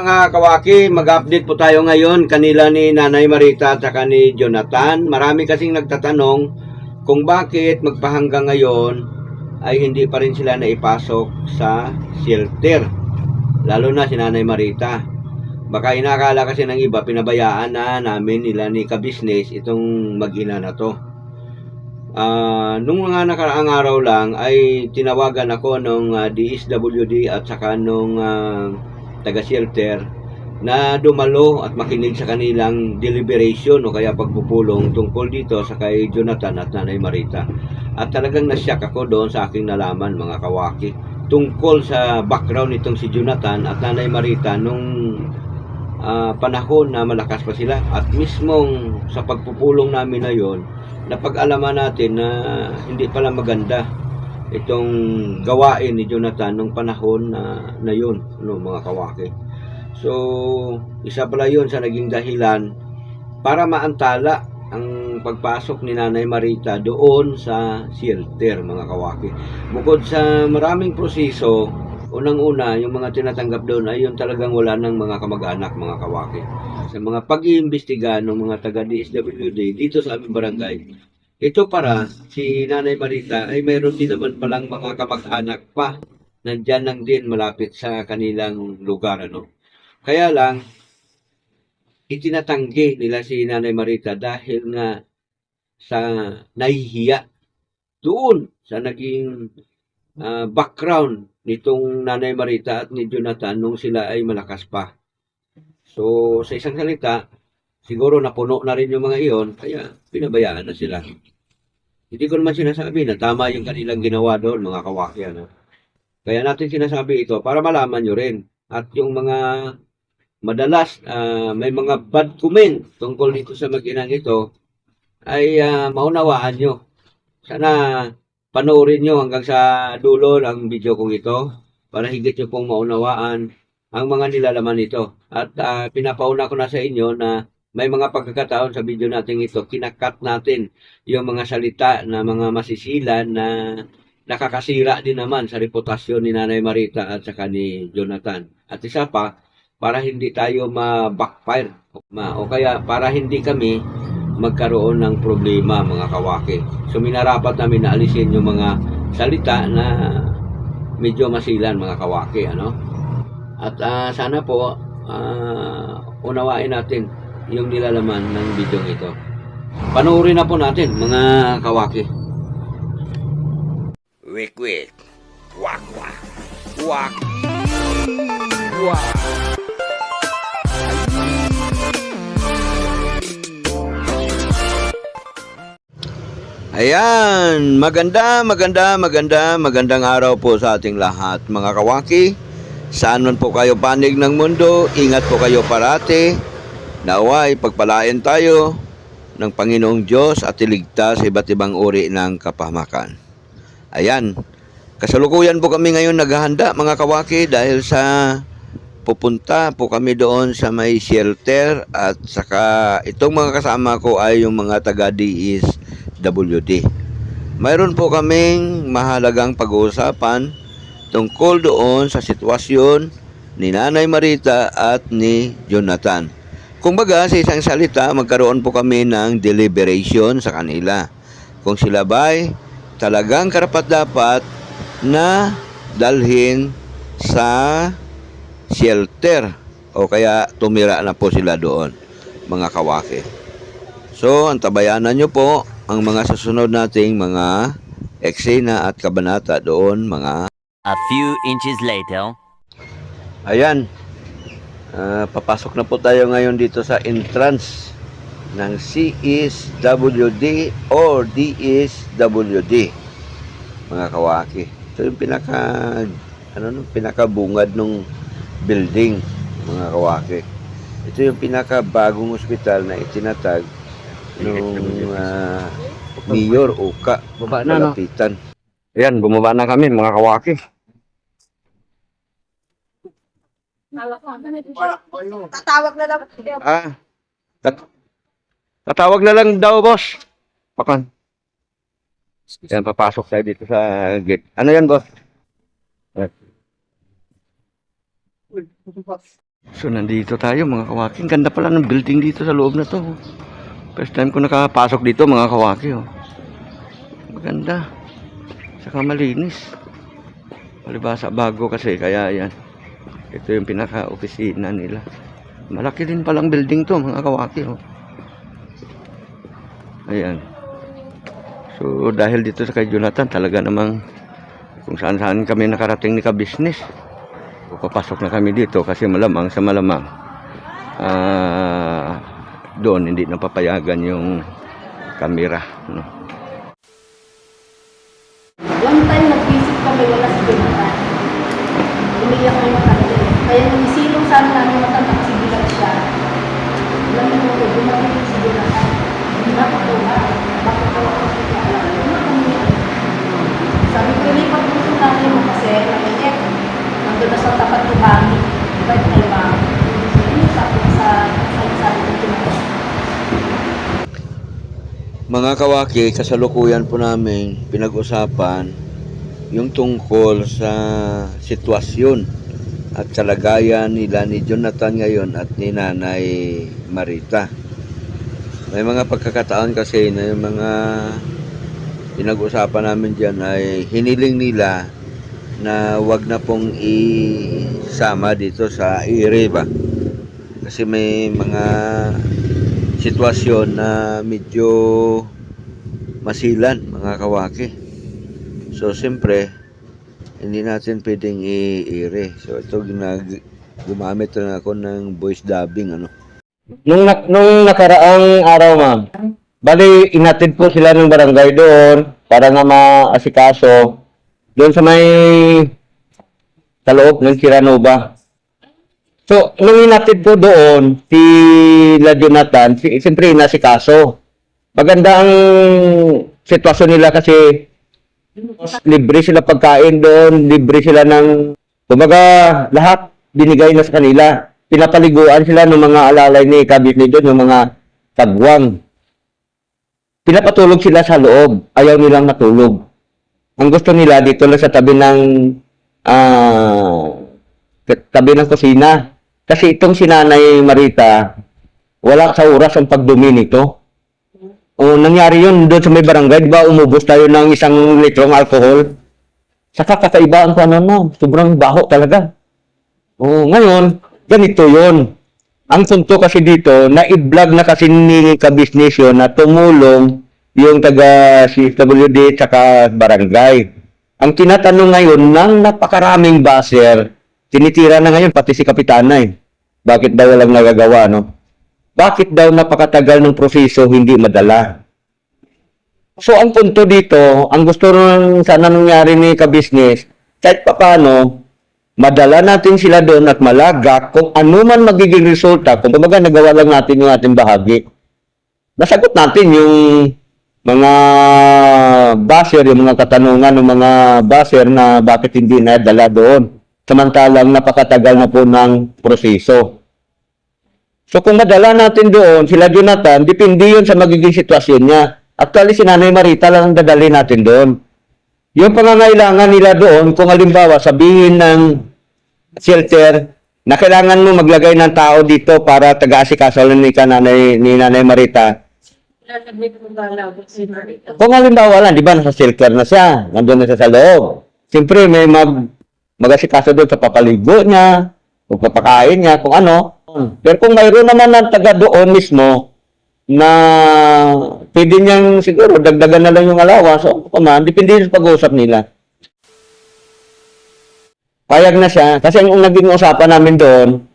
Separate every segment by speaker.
Speaker 1: Mga kawaki, mag-update po tayo ngayon kanila ni Nanay Marita at saka ni Jonathan. Marami kasing nagtatanong kung bakit magpahanggang ngayon ay hindi pa rin sila naipasok sa shelter. Lalo na si Nanay Marita. Baka inakala kasi ng iba, pinabayaan na namin nila ni ka-business itong mag-ina na to. Ah, nung mga nakaraang araw lang ay tinawagan ako nung ah, DSWD at saka nung ah, taga-shelter na dumalo at makinig sa kanilang deliberation o kaya pagpupulong tungkol dito sa kay Jonathan at Nanay Marita. At talagang nasyak ako doon sa aking nalaman mga kawaki tungkol sa background nitong si Jonathan at Nanay Marita nung ah, panahon na malakas pa sila at mismong sa pagpupulong namin na yon napag-alaman natin na hindi pala maganda itong gawain ni Jonathan nung panahon na, na yun, no, mga kawaki. So, isa pala yun sa naging dahilan para maantala ang pagpasok ni Nanay Marita doon sa shelter, mga kawaki. Bukod sa maraming proseso, unang-una, yung mga tinatanggap doon ay yung talagang wala ng mga kamag-anak, mga kawaki. Sa mga pag-iimbestiga ng mga taga-DSWD dito sa aming barangay, ito para si Nanay Marita ay mayroon din naman palang mga kamag-anak pa nandyan lang din malapit sa kanilang lugar. Ano? Kaya lang, itinatanggi nila si Nanay Marita dahil nga sa nahihiya doon sa naging ah, background nitong Nanay Marita at ni Jonathan nung sila ay malakas pa. So, sa isang salita, siguro napuno na rin yung mga iyon, kaya pinabayaan na sila. Hindi ko naman sinasabi na tama yung kanilang ginawa doon, mga kawaki. Ano? Kaya natin sinasabi ito para malaman nyo rin. At yung mga madalas ah, may mga bad comment tungkol dito sa mag-inang ito, ay ah, maunawaan nyo. Sana panoorin nyo hanggang sa dulo ng video kong ito para higit nyo pong maunawaan ang mga nilalaman nito. At ah, pinapauna ko na sa inyo na may mga pagkakataon sa video natin ito, kinakat natin yung mga salita na mga masisilan na nakakasira din naman sa reputasyon ni Nanay Marita at saka ni Jonathan. At isa pa, para hindi tayo ma-backfire ma, o kaya para hindi kami magkaroon ng problema mga kawaki. So minarapat namin na alisin yung mga salita na medyo masilan mga kawaki. Ano? At ah, sana po ah, unawain natin yung nilalaman ng video ito. Panoorin na po natin mga kawaki.
Speaker 2: Wik wik. Wak wak. Wak. Wak.
Speaker 1: Ayan, maganda, maganda, maganda, magandang araw po sa ating lahat mga kawaki. Saan man po kayo panig ng mundo, ingat po kayo parati. Naway, pagpalain tayo ng Panginoong Diyos at iligtas sa iba't ibang uri ng kapahamakan. Ayan, kasalukuyan po kami ngayon naghahanda mga kawaki dahil sa pupunta po kami doon sa may shelter at saka itong mga kasama ko ay yung mga taga DSWD. Mayroon po kaming mahalagang pag-uusapan tungkol doon sa sitwasyon ni Nanay Marita at ni Jonathan. Kung baga, sa isang salita, magkaroon po kami ng deliberation sa kanila. Kung sila ba'y talagang karapat-dapat na dalhin sa shelter o kaya tumira na po sila doon, mga kawaki. So, antabayanan nyo po ang mga susunod nating mga eksena at kabanata doon, mga
Speaker 3: A few inches later.
Speaker 1: Ayan. Ah, papasok na po tayo ngayon dito sa entrance ng CSWD or DSWD. Mga kawaki. Ito yung pinaka ano no, pinakabungad nung building, mga kawaki. Ito yung pinaka bagong ospital na itinatag nung ah, Mayor Oka.
Speaker 4: Baba na, no? Ayan, bumaba na kami mga kawaki.
Speaker 5: Tatawag na lang.
Speaker 4: Ah, tat- tatawag na lang daw, boss. Pakan. Yan, papasok tayo dito sa gate. Ano yan, boss? So nandito tayo mga kawaki. Ganda pala ng building dito sa loob na to. First time ko nakapasok dito mga kawaki. Oh. Maganda. Saka malinis. Palibasa bago kasi kaya yan. Ito yung pinaka-opisina nila. Malaki din palang building to mga kawaki. Oh. Ayan. So dahil dito sa kay Jonathan talaga namang kung saan saan kami nakarating ni ka-business. Papasok na kami dito kasi malamang sa malamang ah doon hindi napapayagan yung kamera no?
Speaker 5: One time nag-visit kami, wala si Jonathan. Umiyak na yung kanya. Kaya nung isilong sa amin namin matanda kasi bilang siya. Alam mo ko, dumating si Jonathan. Hindi na ako ba? Bakit ko ako siya alam? Ano kami? Sabi ko, lipat mo sa nanay mo kasi mainit. Nandun na sa tapat ni Mami. Ba't kay Mami? So, yun yung sabi ko sa sa sabi ko Jonathan.
Speaker 1: Mga kawaki, kasalukuyan po namin pinag-usapan yung tungkol sa sitwasyon at kalagayan nila ni Jonathan ngayon at ni Nanay Marita. May mga pagkakataon kasi na yung mga pinag-usapan namin dyan ay hiniling nila na wag na pong isama dito sa ire ba. Kasi may mga sitwasyon na medyo masilan mga kawaki. So siyempre hindi natin pwedeng i-ire. So ito ginag gumamit na ako ng voice dubbing ano.
Speaker 4: Nung, nak- nung nakaraang araw ma'am bali inatid po sila ng barangay doon para nga maasikaso doon sa may sa loob ng Kiranova So, nung inatid po doon, si La Jonathan, si, siyempre inasikaso. Maganda ang sitwasyon nila kasi libre sila pagkain doon, libre sila ng, kumbaga, lahat binigay na sa kanila. Pinapaliguan sila ng mga alalay ni Kabitli doon, yung mga tagwang. Pinapatulog sila sa loob, ayaw nilang matulog. Ang gusto nila dito lang sa tabi ng ah tabi ng kusina. Kasi itong si Nanay Marita, wala sa oras ang pagdumi nito. O nangyari yun doon sa may barangay, di ba umubos tayo ng isang litrong alcohol? Saka kakaiba ang ano no, sobrang baho talaga. O ngayon, ganito yon. Ang punto kasi dito, na-vlog na kasi ni ka-business yun na tumulong yung taga CWD tsaka barangay. Ang tinatanong ngayon ng napakaraming baser, tinitira na ngayon pati si Kapitana eh. Bakit daw walang nagagawa, no? Bakit daw napakatagal ng proseso hindi madala? So, ang punto dito, ang gusto rin sana nangyari ni ka-business, kahit papano, madala natin sila doon at malagak kung ano man magiging resulta, kung kumbaga nagawa lang natin yung ating bahagi. Nasagot natin yung mga baser, yung mga katanungan ng mga baser na bakit hindi nadala doon. Samantalang napakatagal na po ng proseso. So kung madala natin doon, sila Jonathan, depende yun sa magiging sitwasyon niya. Actually, si Nanay Marita lang ang dadali natin doon. Yung pangangailangan nila doon, kung halimbawa sabihin ng shelter na kailangan mo maglagay ng tao dito para taga-asikaso ni, nanay, ni Nanay Marita, kung halimbawa lang, di ba, nasa shelter na siya, nandun na siya sa loob. Siyempre, may mag, mag-asikaso doon sa papaligo niya, o papakain niya, kung ano. Pero kung mayroon naman ng taga doon mismo, na pwede niyang siguro dagdagan na lang yung alawa, so, man, depende sa pag-uusap nila. Payag na siya, kasi ang naging usapan namin doon,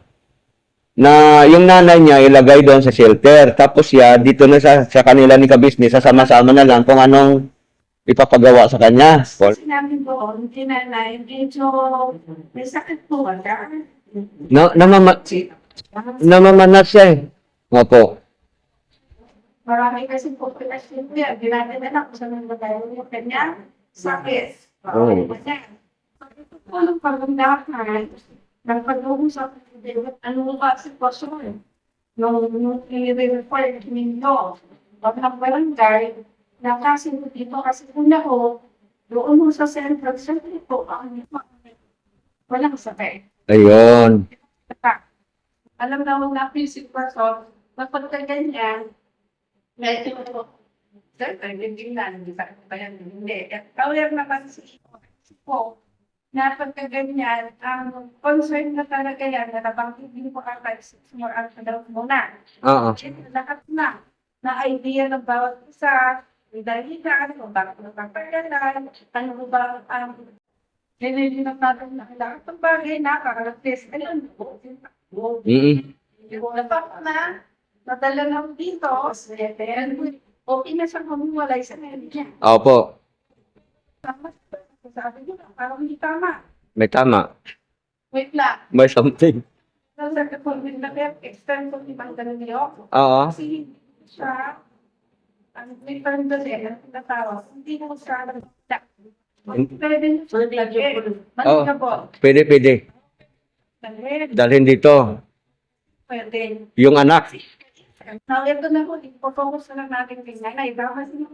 Speaker 4: na yung nanay niya ilagay doon sa shelter. Tapos siya, dito na sa, sa kanila ni ka-business, sasama-sama na lang kung anong ipapagawa sa kanya.
Speaker 5: Kasi namin doon, tinanay, medyo may sakit po ba?
Speaker 4: Na, namama, namamanas siya eh. Opo.
Speaker 5: Marami kasi po kasi niya, ginagawa na ako sa mga tayo yung kanya sakit.
Speaker 4: Oh.
Speaker 5: Ito po ng pagandahan ng pag-uusap ng David, ano ba sitwasyon? Nung nung i-refer ninyo, pag ng barangay, na kasi dito kasi kung ako, doon mo sa central, siyempre po, ang walang sakit.
Speaker 4: Ayun.
Speaker 6: alam naman na music person, kapag ka ganyan, medyo, sir, hindi na, hindi ba yan, hindi. Kawir naman si po, na pagka ganyan, ang concern na talaga yan, na nabanggit ko ka six more hours na daw muna.
Speaker 4: Oo.
Speaker 6: Lahat na, na idea ng bawat isa, may dahilan, kung bakit napapagalan, ano ba ang nilililang natin na lahat ng bagay na kakarates, ayun,
Speaker 4: Mm-mm.
Speaker 6: yung napak na, nadala na dito, then, okay na siyang humiwalay sa niya.
Speaker 4: Opo.
Speaker 6: Tama, sabi na, parang hindi tama.
Speaker 4: May tama.
Speaker 6: Wait lang,
Speaker 4: May something.
Speaker 6: nasa kapag na kaya extend ko ibang ganun niyo.
Speaker 4: Oo.
Speaker 6: Kasi hindi siya, ang may parang dali, ang tinatawag, hindi mo siya nagda. Pwede nyo siya lagyan. Maligable.
Speaker 4: Pwede, pwede.
Speaker 6: Pwede.
Speaker 4: Dalhin dito.
Speaker 6: Pwede.
Speaker 4: Yung anak.
Speaker 6: Now, ito na po, ipofocus na lang natin kay nanay. Baka kasi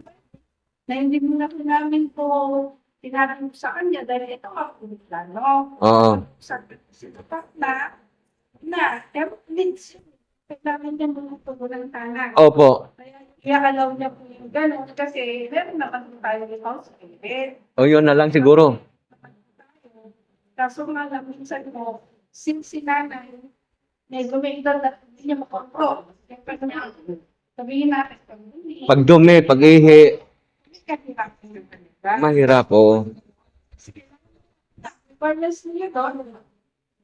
Speaker 6: na hindi mo na po namin po tinanong sa kanya dahil ito ako yung plano.
Speaker 4: Oo.
Speaker 6: Sa sitapat na, na, pero leads yun. Kailangan niya po ng tanan.
Speaker 4: Opo.
Speaker 6: Kaya i-allow niya po yung gano'n kasi meron naman po tayo ng house event.
Speaker 4: O yun na lang siguro.
Speaker 6: Kaso nga lang, minsan mo, since si nanay, may gumigdal na hindi niya makontrol. Siyempre na, sabihin natin, pag
Speaker 4: Pag dumi, pag ihi,
Speaker 6: hindi ka hirapin ng kanila.
Speaker 4: Mahirap oh.
Speaker 6: Requirements niya doon,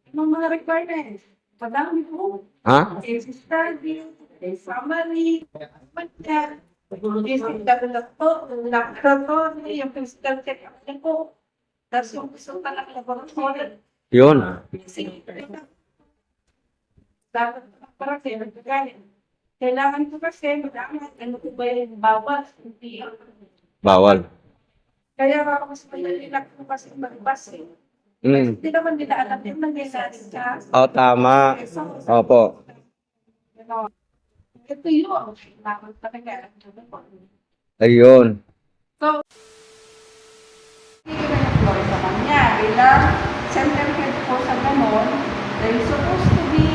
Speaker 6: yung mga requirements, madami po.
Speaker 4: Ha?
Speaker 6: Case study, case summary, pagka, basic develop po, laboratory, yung physical check-up niya po. Tapos yung gusto talaga laboratory,
Speaker 4: Yun.
Speaker 6: dapat para kayo nagkakain. Kailangan ko kasi madami ano ko ba yung bawas, hindi
Speaker 4: Bawal.
Speaker 6: Kaya ako mas malalilak ko kasi magbas eh.
Speaker 4: Mm.
Speaker 6: Hindi naman nila alam yung nangyayari sa
Speaker 4: O, tama.
Speaker 6: so,
Speaker 4: Opo.
Speaker 6: ito yun. Dapat talaga.
Speaker 4: Ayun.
Speaker 6: So, hindi na nag-floor sa kanya bilang center head po sa ganon, dahil supposed to be,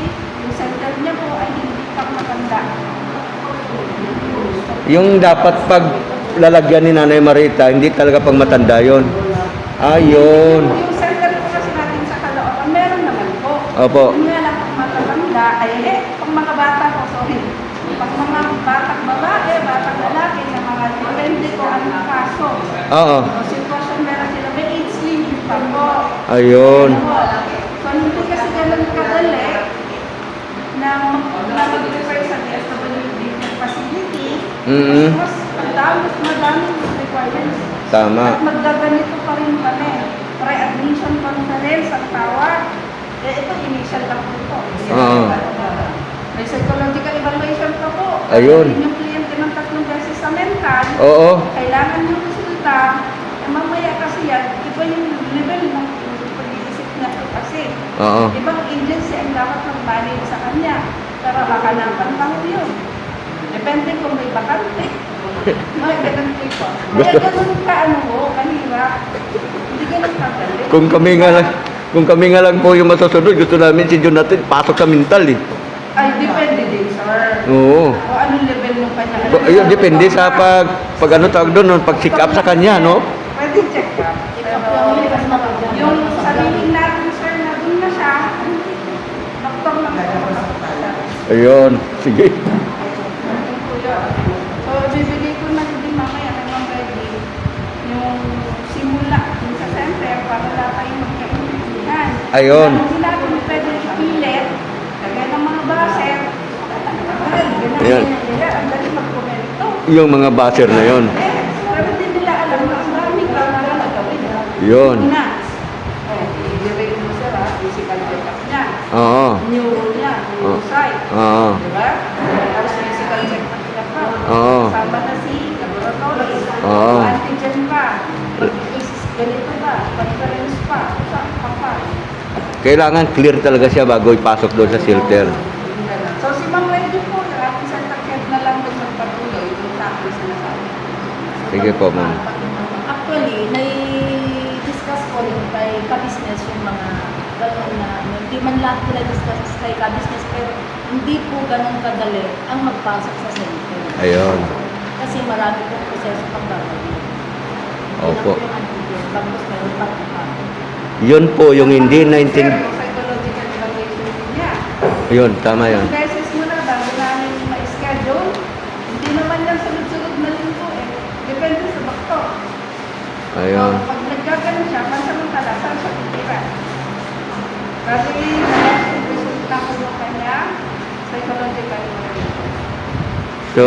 Speaker 6: yung center niya po ay hindi pang matanda.
Speaker 4: Yung dapat pag lalagyan ni Nanay Marita, hindi talaga pag matanda yun. Ayun.
Speaker 6: Yung center po kasi natin sa Caloocan, meron naman po.
Speaker 4: Opo.
Speaker 6: Yung nga lang pag matatanda, ay eh, pag mga bata po, sorry, pag mga batang babae, batang lalaki, na mga depende ko ang kaso.
Speaker 4: Oo.
Speaker 6: O sitwasyon meron sila, may age limit pa po.
Speaker 4: Ayun.
Speaker 6: So, hindi kasi ganun kadali na na mag-refer sa DSWD facility.
Speaker 4: Mm-mm.
Speaker 6: Mas madami, mas madami yung requirements.
Speaker 4: Tama.
Speaker 6: At magdaganito pa rin kami. Pre-admission conference ang tawag. Eh, ito, initial lang po ito.
Speaker 4: Oo.
Speaker 6: May psychological evaluation pa po.
Speaker 4: Ayun.
Speaker 6: Kung Yung kliyente ng tatlong beses sa mental,
Speaker 4: Oo.
Speaker 6: kailangan yung resulta. Eh, mamaya kasi yan, iba yung level ng pag-iisip niya po kasi.
Speaker 4: Oo.
Speaker 6: Ibang agency ang dapat mag-manage sa kanya. Pero kakanapan lang yun. Depende kung may bakante. May ganun po. Kaya ganun ka, ano mo, kanira. Hindi ganun kadali.
Speaker 4: Kung kami nga lang, kung kami nga lang po yung masusunod, gusto namin si Jonathan pasok sa mental eh.
Speaker 6: Ay, depende din, sir.
Speaker 4: Oo.
Speaker 6: O anong level ng kanya.
Speaker 4: Ba- Ayun, depende sa pag, pag ano tawag doon, pag check up sa kanya, no?
Speaker 6: Pwede check up. Pero yung sabihin natin, sir, na doon na siya, doktor po.
Speaker 4: Ayun. Sige.
Speaker 6: So, bibigay ko na din mamaya ng mga ready yung simula dun sa center para wala tayong magkaintindihan.
Speaker 4: Ayun.
Speaker 6: Hindi natin pwede ipilit, kagaya ng mga baser, tagal,
Speaker 4: Ayun.
Speaker 6: magkomento.
Speaker 4: Yung mga baser na yon.
Speaker 6: Eh, pero hindi nila alam na ang daming kailangan na gawin.
Speaker 4: Yun.
Speaker 6: Una, eh, i-rate mo sila, physical check-up niya,
Speaker 4: Oo.
Speaker 6: neuro niya, neurosite,
Speaker 4: Oo.
Speaker 6: di ba? Tapos physical check-up niya pa.
Speaker 4: Oo.
Speaker 6: Kasama na si laboratory,
Speaker 4: Oo.
Speaker 6: antigen pa, pag-isis ganito ba, conference pa, saan pa pa.
Speaker 4: Kailangan clear talaga siya bago ipasok doon sa shelter.
Speaker 6: So si Ma'am Wendy po, ating center head na lang doon magpatuloy, yung sa akin sinasabi.
Speaker 4: Sige po, ma'am.
Speaker 5: Actually, may discuss ko rin kay ka-business yung mga gano'n na hindi man lahat sila discuss kay ka-business, pero hindi po ganun kadali ang magpasok sa center.
Speaker 4: Ayun.
Speaker 5: Kasi marami pong proseso pang gagawin.
Speaker 4: Opo.
Speaker 5: Tapos meron iba.
Speaker 4: Yun po yung hindi naintindihan. Yun, tama yun.
Speaker 6: Beses mo na bago namin ma-schedule, hindi naman yan sunod-sunod na linggo eh. Depende sa doktor.
Speaker 4: Ayun.
Speaker 6: So, pag nagkakaroon siya, pansamantala, saan siya titira? Kasi nalast yung resulta ko ng kanya, psychological.
Speaker 4: So,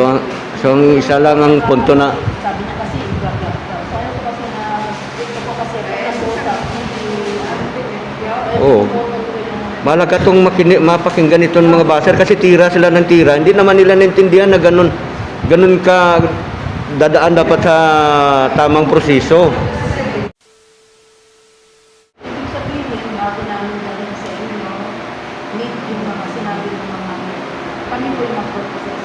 Speaker 4: so isa lang ang punto na
Speaker 5: Sabi niya kasi, gag gag daw. So, ano ko kasi na, ito ko kasi, pagkasuta, hindi, ano,
Speaker 4: Oo. Malaga itong makini- mapakinggan itong mga baser kasi tira sila ng tira. Hindi naman nila naintindihan na ganun, ganun ka dadaan dapat sa tamang proseso.
Speaker 5: Kami po yung mag-process.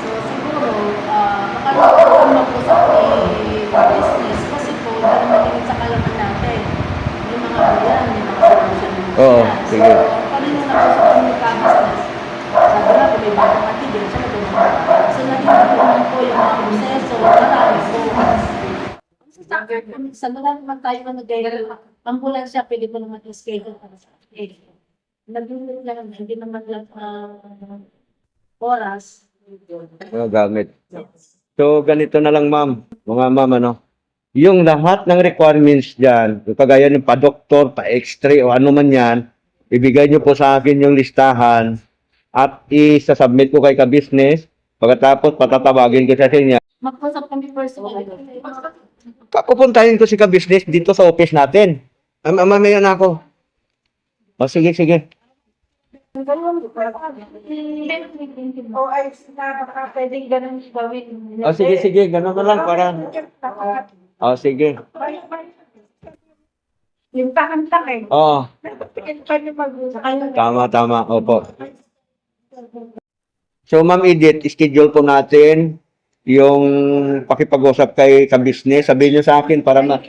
Speaker 5: So siguro, uh, mag-usap ni business kasi po, hindi naman din sa kalaman natin. Yung mga bayan, yung mga solution ng
Speaker 4: Oo, sige.
Speaker 5: So, kanino nag-usap kami ka business? Sabi na, kung may bagong matigil, siya nag-usap. So naging naman po yung mga proseso, marami po. Sa sa wala naman tayo na nag ambulansya, pwede mo naman i-schedule para sa akin. Nag-limit lang, hindi naman lang ah, oras.
Speaker 4: Mga gamit. So, ganito na lang, ma'am. Mga ma'am, ano? Yung lahat ng requirements dyan, yung kagaya ng pa-doktor, pa-x-ray, o ano man yan, ibigay nyo po sa akin yung listahan at i-submit ko kay ka-business. Pagkatapos, patatawagin ko sa inyo.
Speaker 5: Mag-usap kami personally.
Speaker 4: Papupuntahin ko si ka-business dito sa office natin. Am mamaya na ako. O, sige, sige.
Speaker 6: O ay, baka pwedeng ganun gawin.
Speaker 4: O, sige, sige. Ganun na lang para... O, sige.
Speaker 6: Yung tahan-tak eh.
Speaker 4: O,
Speaker 6: Tingin pa niyo mag-usap.
Speaker 4: tama, tama. Opo. So, Ma'am Edith, schedule po natin yung pakipag-usap kay ka-business. Sabihin niyo sa akin para ma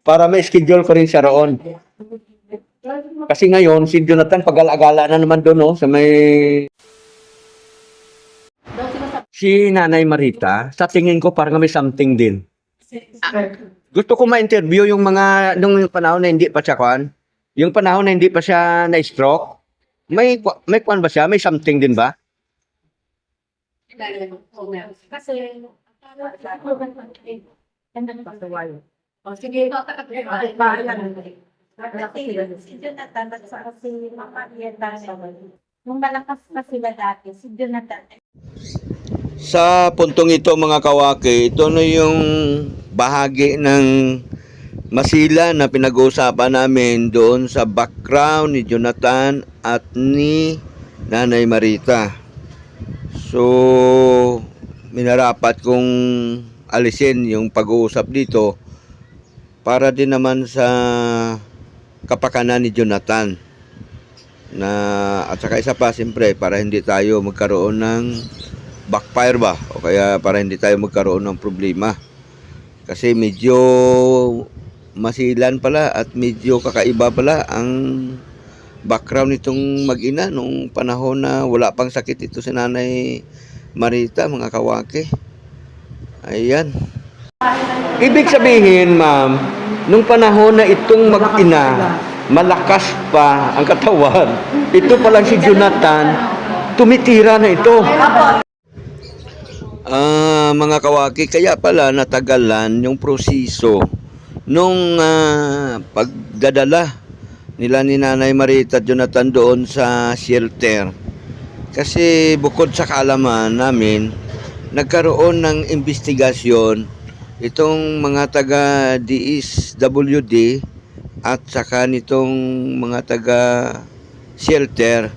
Speaker 4: para ma-schedule ko rin siya roon. Kasi ngayon, si Jonathan pag-alagala na naman doon, no, sa may si Nanay Marita, sa tingin ko parang may something din. Gusto ko ma-interview yung mga nung panahon na hindi pa siya kwan. Yung panahon na hindi pa siya na-stroke. May may kwan ba siya? May something din ba?
Speaker 5: Kasi, o sige,
Speaker 6: Si Jonathan at saka si Mama. Nung malakas pa sila dati, si Jonathan.
Speaker 1: Sa puntong ito mga kawaki, ito na yung bahagi ng masila na pinag-uusapan namin doon sa background ni Jonathan at ni Nanay Marita. So, minarapat kong alisin yung pag-uusap dito para din naman sa kapakanan ni Jonathan na at saka isa pa siyempre para hindi tayo magkaroon ng backfire ba? O kaya para hindi tayo magkaroon ng problema. Kasi medyo masilan pala at medyo kakaiba pala ang background nitong mag-ina nung panahon na wala pang sakit ito si Nanay Marita mga kawaki ayan.
Speaker 4: Ibig sabihin, ma'am, nung panahon na itong mag-ina, malakas pa ang katawan. Ito pa lang si Jonathan, tumitira na ito.
Speaker 1: Ah, mga kawaki, kaya pala natagalan yung proseso nung ah, pagdadala nila ni Nanay Marita at Jonathan doon sa shelter. Kasi bukod sa kaalaman namin, nagkaroon ng investigasyon itong mga taga DSWD at saka nitong mga taga shelter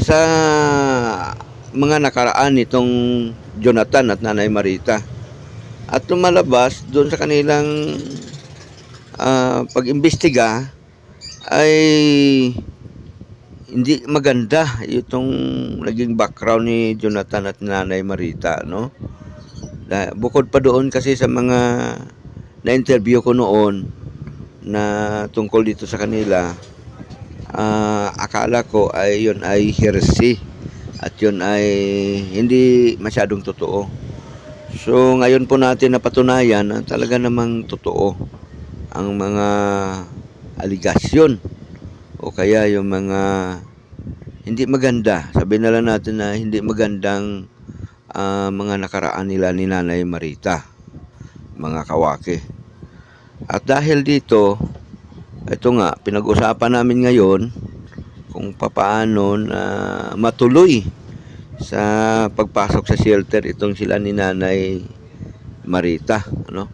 Speaker 1: sa mga nakaraan nitong Jonathan at Nanay Marita. At lumalabas doon sa kanilang ah, pag-imbestiga ay hindi maganda itong naging background ni Jonathan at Nanay Marita, no? Bukod pa doon kasi sa mga na-interview ko noon na tungkol dito sa kanila, ah, akala ko ay yun ay heresy at yun ay hindi masyadong totoo. So ngayon po natin napatunayan na talaga namang totoo ang mga aligasyon o kaya yung mga hindi maganda. Sabi na lang natin na hindi magandang ah, mga nakaraan nila ni Nanay Marita, mga kawake. At dahil dito, ito nga, pinag-usapan namin ngayon kung papaano na matuloy sa pagpasok sa shelter itong sila ni Nanay Marita. Ano?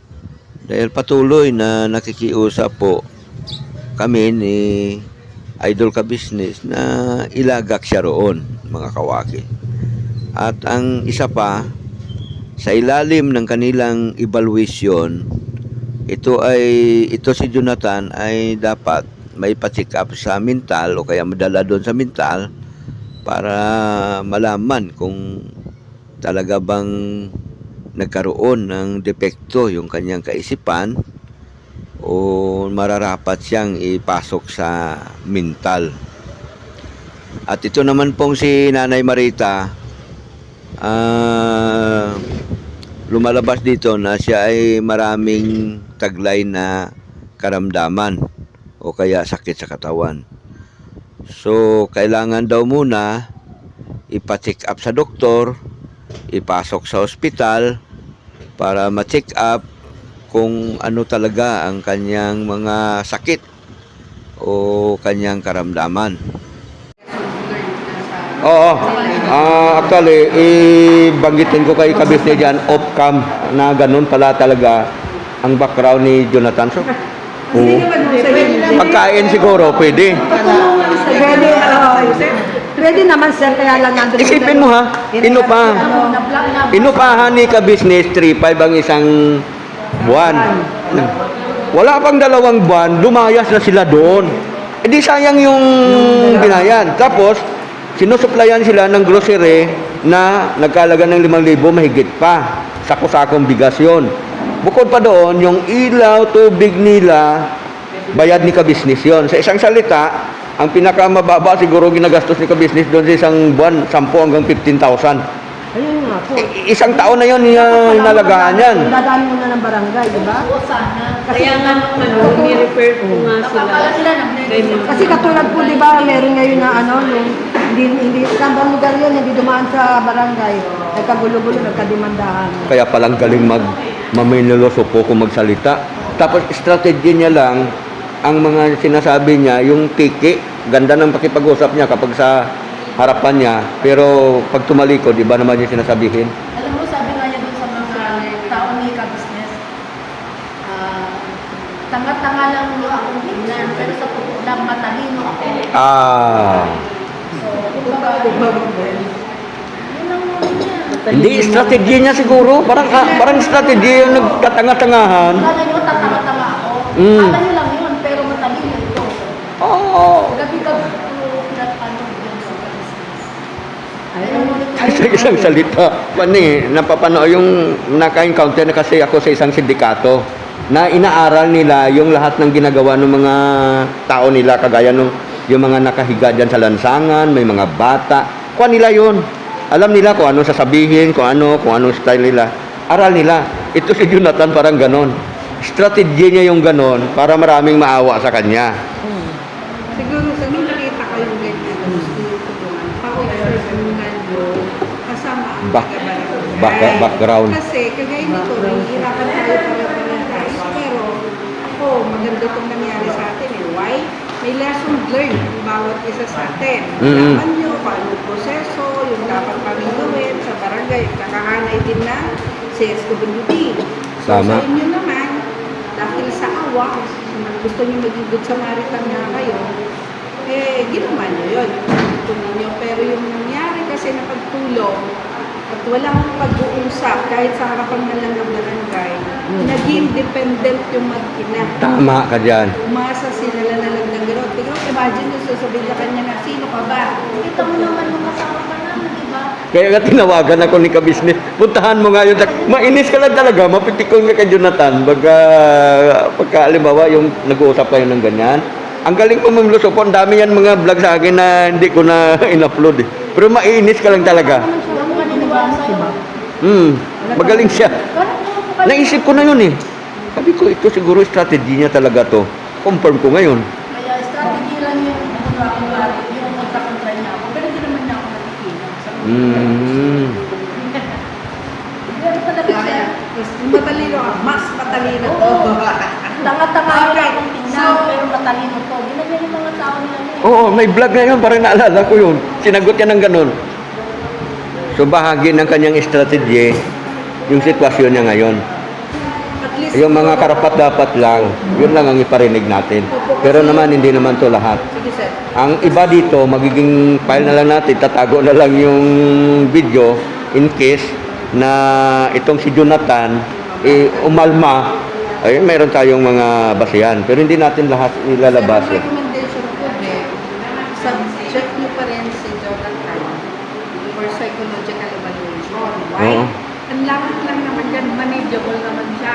Speaker 1: Dahil patuloy na nakikiusap po kami ni Idol ka business na ilagak siya roon, mga kawaki. At ang isa pa, sa ilalim ng kanilang evaluation, ito ay ito si Jonathan ay dapat may pa-check up sa mental o kaya madala doon sa mental para malaman kung talaga bang nagkaroon ng depekto yung kanyang kaisipan o mararapat siyang ipasok sa mental. At ito naman pong si Nanay Marita, ah, lumalabas dito na siya ay maraming taglay na karamdaman o kaya sakit sa katawan. So, kailangan daw muna ipa-check up sa doktor, ipasok sa ospital para ma-check up kung ano talaga ang kanyang mga sakit o kanyang karamdaman. Oo. Ah, actually, ibanggitin ko kay kabisne dyan, off-cam na ganun pala talaga ang background ni Jonathan. So, oo. Pagkain siguro, pwede.
Speaker 7: Pwede, uh, pwede naman sir, kaya lang nandun.
Speaker 1: Isipin mo ha, inupa.
Speaker 5: Na-block na.
Speaker 1: Inupahan ni ka-business 3.5 ang isang buwan. Wala pang dalawang buwan, lumayas na sila doon. E di sayang yung binayan. Tapos, sinusuplayan sila ng grocery na nagkalaga ng 5,000 mahigit pa. Sako-sakong bigas yun. Bukod pa doon, yung ilaw, tubig nila, bayad ni ka-business yun. Sa isang salita, ang pinakamababa siguro ginagastos ni ka-business doon sa isang buwan, 10 hanggang 15,000.
Speaker 7: Ayun nga po.
Speaker 1: I- isang taon na yun yung inalagaan yan.
Speaker 7: Dadaan mo na ng barangay, di ba?
Speaker 5: Oo, sana.
Speaker 6: Kaya nga ano, ni-refer ko nga sila.
Speaker 5: Nakakala sila nag
Speaker 7: Kasi katulad po, di ba, meron ngayon na ano, yung hindi, hindi, sa ibang lugar yun, hindi dumaan sa barangay. Nagkagulo-gulo, nagkadimandahan.
Speaker 1: Kaya palang galing mag maminiloso po kung magsalita. Tapos strategy niya lang, ang mga sinasabi niya, yung tiki, ganda ng pakipag-usap niya kapag sa harapan niya. Pero pag tumalikod, iba naman yung sinasabihin.
Speaker 5: Alam mo, sabi nga niya dun sa mga tao ni ka-business, ah, tanga-tanga lang mo akong tingnan, pero sa totoo lang matalino ako.
Speaker 1: Ah,
Speaker 5: So, kumbaga, yun ang ano niya.
Speaker 1: hindi strategy niya siguro. Parang parang strategy yung nagtatanga-tangahan.
Speaker 5: Kala tatanga-tanga ako.
Speaker 1: Mm.
Speaker 5: Kala nyo lang yun, pero matalino ito.
Speaker 1: Oo.
Speaker 5: Gabi-gabi ko pinapano yun sa nito.
Speaker 1: Sa isang salita. Pani, napapano yung naka-encounter na kasi ako sa isang sindikato na inaaral nila yung lahat ng ginagawa ng mga tao nila kagaya nung yung mga nakahiga dyan sa lansangan, may mga bata. Kuha nila yun. Alam nila kung ano sasabihin, kung ano, kung anong style nila. Aral nila. Ito si Jonathan parang ganon. Strategy niya yung ganon para maraming maawa sa kanya.
Speaker 6: Siguro sa nakita yung ganyan, gusto nyo tulungan, pa-observe muna nyo kasama ang
Speaker 1: Back- back- background.
Speaker 6: Kasi kagaya nito, nahihirapan tayo pare-parehas. Pero ako, maganda itong nangyari sa atin eh. Why? May lesson learned ang bawat isa sa atin.
Speaker 1: Mm-mm.
Speaker 6: Alaman nyo kung anong proseso, yung dapat kami gawin sa barangay, kakahanay din na CSWD. So,
Speaker 1: Tama.
Speaker 6: sa inyo naman, kung gusto nyo maging good Samaritan nga kayo, eh, ginawa nyo yun. Tuloy nyo. Pero yung nangyari kasi na pagtulong, at walang pag-uusap kahit sa harapan na lang ng barangay, naging dependent yung mag-ina.
Speaker 1: Tama ka dyan.
Speaker 6: Umasa sila na lang ng gano'n. Tignan mo, imagine nyo, sasabihin sa kanya na, sino ka ba?
Speaker 5: Kita mo naman nung kasama ka namin, di ba?
Speaker 1: Kaya nga tinawagan ako ni kabisnes. Puntahan mo nga yun. Mainis ka lang talaga. Mapitikon ka kay Jonathan. Baga, pagka alimbawa yung nag-uusap kayo ng ganyan. Ang galing ko mamiloso po. Ang dami yan mga vlog sa akin na hindi ko na in-upload eh. Pero mainis ka lang talaga. Hmm. Magaling siya. Naisip ko na yun eh. Sabi ko, ito siguro strategy niya talaga to. Confirm ko ngayon.
Speaker 5: Kaya strategy lang yung kunwari, yung kontra-kontra niya ako. Pero hindi naman niya ako
Speaker 1: Hmm.
Speaker 5: Siya.
Speaker 6: Kaya, mas matalino ka, mas matalino to.
Speaker 5: Tanga-tanga yun
Speaker 6: Okay.
Speaker 5: akong tingnan,
Speaker 6: So-
Speaker 5: pero matalino to. Ginagyan yung mga tao nila yun.
Speaker 1: Oo, may vlog na yun. Parang naalala ko yun. Sinagot niya ng ganun. So, bahagi ng kanyang strategy, yung sitwasyon niya ngayon.
Speaker 6: Least,
Speaker 1: Yung mga karapat dapat lang, yun lang ang iparinig natin. Pero naman, hindi naman to lahat.
Speaker 6: Sige, sir.
Speaker 1: Ang iba dito, magiging file na lang natin, tatago na lang yung video in case na itong si Jonathan eh, umalma, ay mayroon tayong mga basihan. Pero hindi natin lahat ilalabas.
Speaker 6: Pero
Speaker 1: Eh.
Speaker 6: recommendation ko din, subject nyo pa rin si Jonathan for psychological evaluation. Why?
Speaker 1: Oo.
Speaker 6: Ang lamang lang naman yan, manageable naman siya.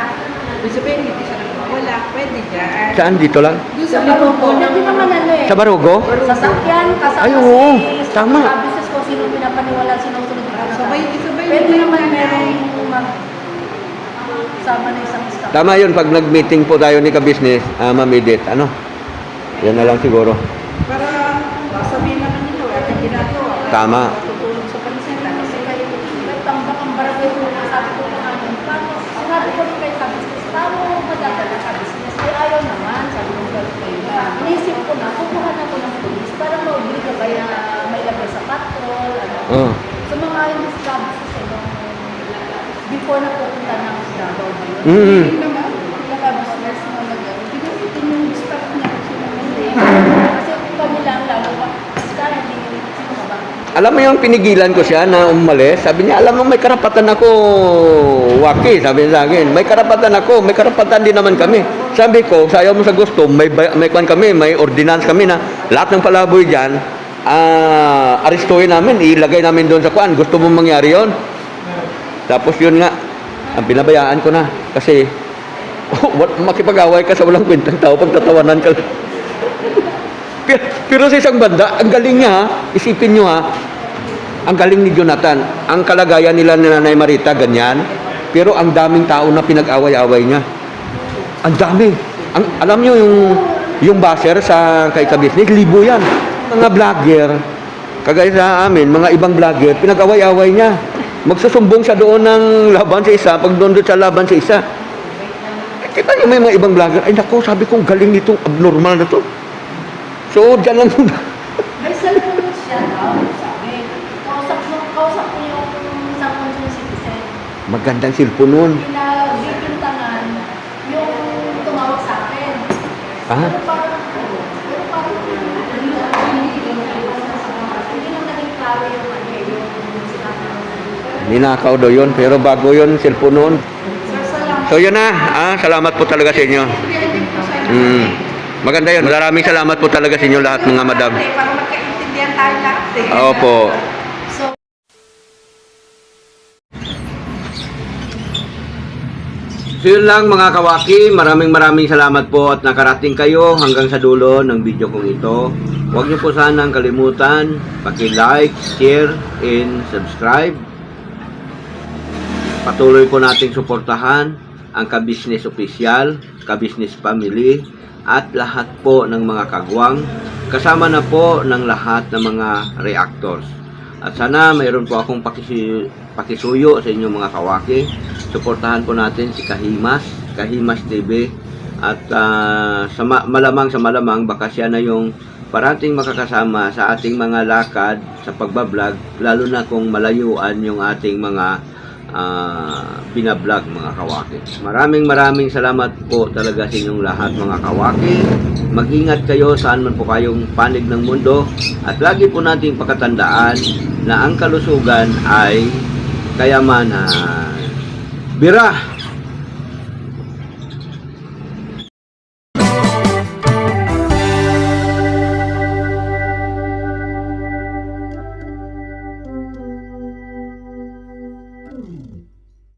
Speaker 6: Ibig sabihin, hindi siya nagmawala, pwede dyan.
Speaker 1: Saan dito lang?
Speaker 6: Doon
Speaker 5: Sa Barugo, hindi naman ano eh.
Speaker 1: Sa Barugo?
Speaker 5: Sasakyan, kasama
Speaker 1: Ay, oo.
Speaker 5: si...
Speaker 1: Tama.
Speaker 5: Kabisis ko, sino pinapaniwala, sinusunod ko.
Speaker 6: Sabay, sabay.
Speaker 5: Pwede naman merong mag... Sama na isang staff.
Speaker 1: Tama yun, pag nag-meeting po tayo ni ka-business, uh, Ma'am Edith, ano? Yan na lang siguro.
Speaker 6: Para sabihin naman wala kang ginagawa.
Speaker 1: Tama.
Speaker 6: Tutulong sa pansita.
Speaker 5: Kasi kayo, may tambak ang barangay ko, sabi ko pa ano, paano, sinabi ko rin kay Kabisnes, paano madadala Kabisnes? Ay ayaw naman, sabi ko gano'n kayo. Inisip ko na, kukuha na ko ng polis para maobliga kayo na may lagay sa patrol, ano.
Speaker 1: Oh.
Speaker 5: Sa mga hindi sa Kabisnes, eh, nung before na pupunta ng Davao ba yun?
Speaker 1: Mm.
Speaker 6: Hindi naman.
Speaker 5: Naka-business na mag-ano.
Speaker 6: Pinasitin yung staff niya kasi naman
Speaker 5: Hindi.
Speaker 6: eh.
Speaker 5: Kasi kami lang, lalo pa, Scar, hindi sino ka ba?
Speaker 1: Alam mo yung pinigilan ko siya na umalis? Sabi niya, alam mo may karapatan ako, Waki, sabi niya sa akin. May karapatan ako, may karapatan din naman kami. Sabi ko, sayaw mo sa gusto, may, may kwan kami, may ordinance kami na lahat ng palaboy dyan, ah, arestuhin namin, ilagay namin doon sa kwan. Gusto mo mangyari yon? Tapos yun nga, ang pinabayaan ko na. Kasi, makipag-away ka sa walang kwentang tao, pagtatawanan ka lang. Pero, pero sa isang banda, ang galing niya, isipin nyo ha, ang galing ni Jonathan. Ang kalagayan nila ni Nanay Marita, ganyan. Pero ang daming tao na pinag-away-away niya. Ang dami. Ang, alam nyo yung, yung baser sa kay Kabisnes, libo yan. Mga vlogger, kagaya sa amin, mga ibang vlogger, pinag-away-away niya. Magsusumbong siya doon ng laban sa isa, pag doon doon sa laban sa isa. Eh, kita niyo may mga ibang vlogger, ay nako, sabi ko, ang galing nitong abnormal na to. So, dyan lang.
Speaker 5: May cellphone siya daw, sabi. Kausap mo, kausap ko yung isang concerned citizen.
Speaker 1: Magandang cellphone nun.
Speaker 5: Pinabibintangan yung tumawag sa akin.
Speaker 1: Ah?
Speaker 5: Pero parang, pero parang, hindi lang naging klaro yung ano yung sinabi.
Speaker 1: Ninakaw daw yun, pero bago yun, cellphone.
Speaker 6: Sir, salamat.
Speaker 1: So yun na, ah, salamat po talaga sa inyo.
Speaker 6: Intindihan din po sa inyo.
Speaker 1: Mm. Maganda yun. Maraming salamat po talaga sa inyo lahat mga madam.
Speaker 6: Para magkaintindihan tayo lahat eh.
Speaker 1: Opo.
Speaker 5: So,
Speaker 8: So yun lang mga kawaki, maraming maraming salamat po at nakarating kayo hanggang sa dulo ng video kong ito. Huwag niyo po sanang kalimutan, paki-like, share, and subscribe. Patuloy po nating suportahan ang Kabisnes Official, Kabisnes Family, at lahat po ng mga kagwang, kasama na po ng lahat ng mga reactors. At sana mayroon po akong pakisi, pakisuyo sa inyong mga kawaki. Suportahan po natin si Kahimas, Kahimas TV. At ah, sa ma- malamang sa malamang, baka siya na yung parating makakasama sa ating mga lakad sa pagbablog, lalo na kung malayuan yung ating mga ah, binablog mga kawaki. Maraming maraming salamat po talaga sa inyong lahat mga kawaki. Mag-ingat kayo saan man po kayong panig ng mundo at lagi po nating pakatandaan na ang kalusugan ay kayamanan. Bira!